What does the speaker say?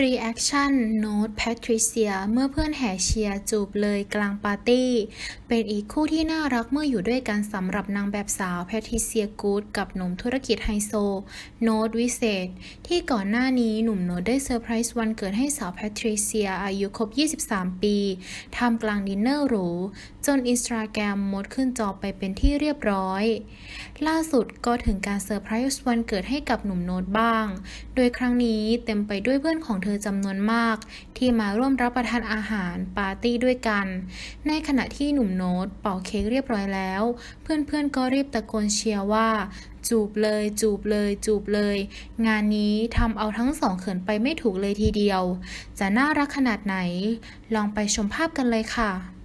รีแอคชั่นโน้ตแพทริเซียเมื่อเพื่อนแห่เชียร์จูบเลยกลางปาร์ตี้ เป็นอีกคู่ที่น่ารักเมื่ออยู่ด้วยกันสำหรับนางแบบสาวแพทริเซียกูดกับหนุ่มธุรกิจไฮโซ โน้ตวิเศษ ที่ก่อนหน้านี้หนุ่มโน้ตได้เซอร์ไพรส์วันเกิดให้สาวแพทริเซียอายุครบ 23 ปีท่ามกลางดินเนอร์หรู จนอินสตาแกรมมดขึ้นจอไปเป็นที่เรียบร้อย ล่าสุดก็ถึงการเซอร์ไพรส์วันเกิดให้กับหนุ่มโน้ตบ้าง โดยครั้งนี้เต็มไปด้วยเพื่อนของเธอจำนวนมาก ที่มาร่วมรับประทานอาหารปาร์ตี้ด้วยกัน ในขณะที่หนุ่มโน้ตเป่าเค้กเรียบร้อยแล้ว เพื่อนๆก็รีบตะโกนเชียร์ว่า จูบเลย จูบเลย จูบเลย งานนี้ทำเอาทั้งสองเขินไปไม่ถูกเลยทีเดียว จะน่ารักขนาดไหน ลองไปชมภาพกันเลยค่ะ